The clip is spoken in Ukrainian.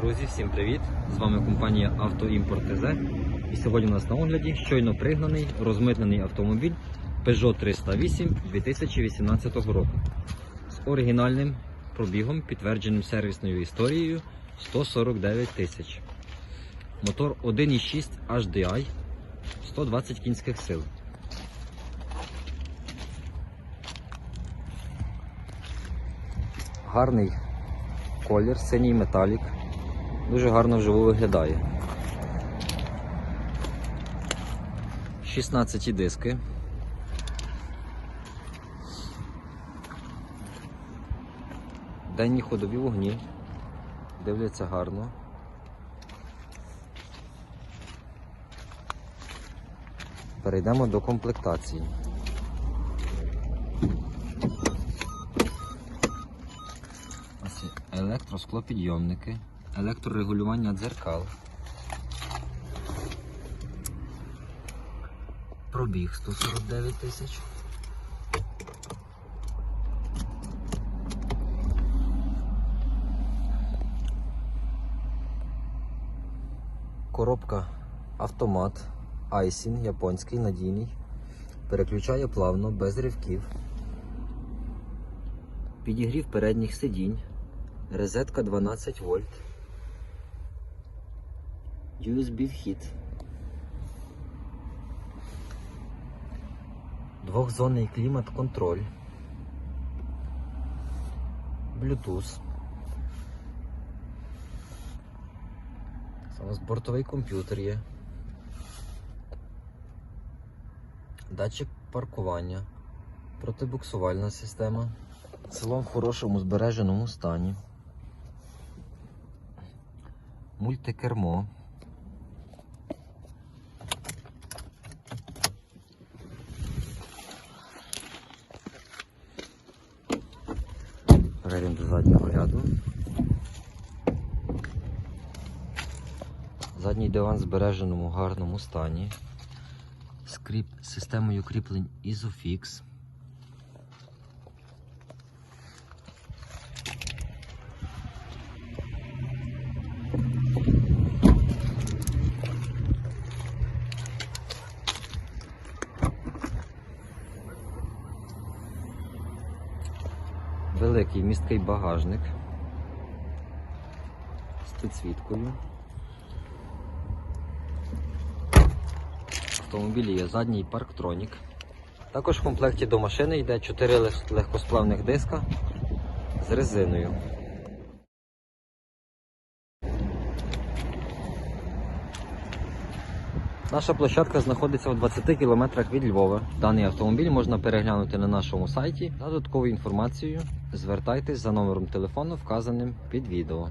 Друзі, всім привіт! З вами компанія Автоімпорт ТЗ. І сьогодні у нас на огляді щойно пригнаний розмитнений автомобіль Peugeot 308 2018 року з оригінальним пробігом, підтвердженим сервісною історією 149 тисяч. Мотор 1.6 HDI 120 кінських сил. Гарний колір, синій металік. Дуже гарно вживу виглядає. 16 диски. Денні ходові вогні. Дивляться гарно. Перейдемо до комплектації. Ось електросклопідйомники, електрорегулювання дзеркал. Пробіг 149 тисяч. Коробка автомат Айсін японський надійний. Переключає плавно, без ривків. Підігрів передніх сидінь. Розетка 12 вольт. USB вхід. Двохзонний клімат-контроль. Bluetooth. Зараз бортовий комп'ютер є. Датчик паркування. Протибуксувальна система. Салон в хорошому збереженому стані. Мультикермо. Перейдемо до заднього ряду. Задній диван в збереженому гарному стані. З системою кріплень Isofix. Великий місткий багажник з підсвіткою. В автомобілі є задній парктронік. Також в комплекті до машини йде 4 легкосплавних диска з резиною. Наша площадка знаходиться у 20 кілометрах від Львова. Даний автомобіль можна переглянути на нашому сайті. За додатковою інформацією звертайтесь за номером телефону, вказаним під відео.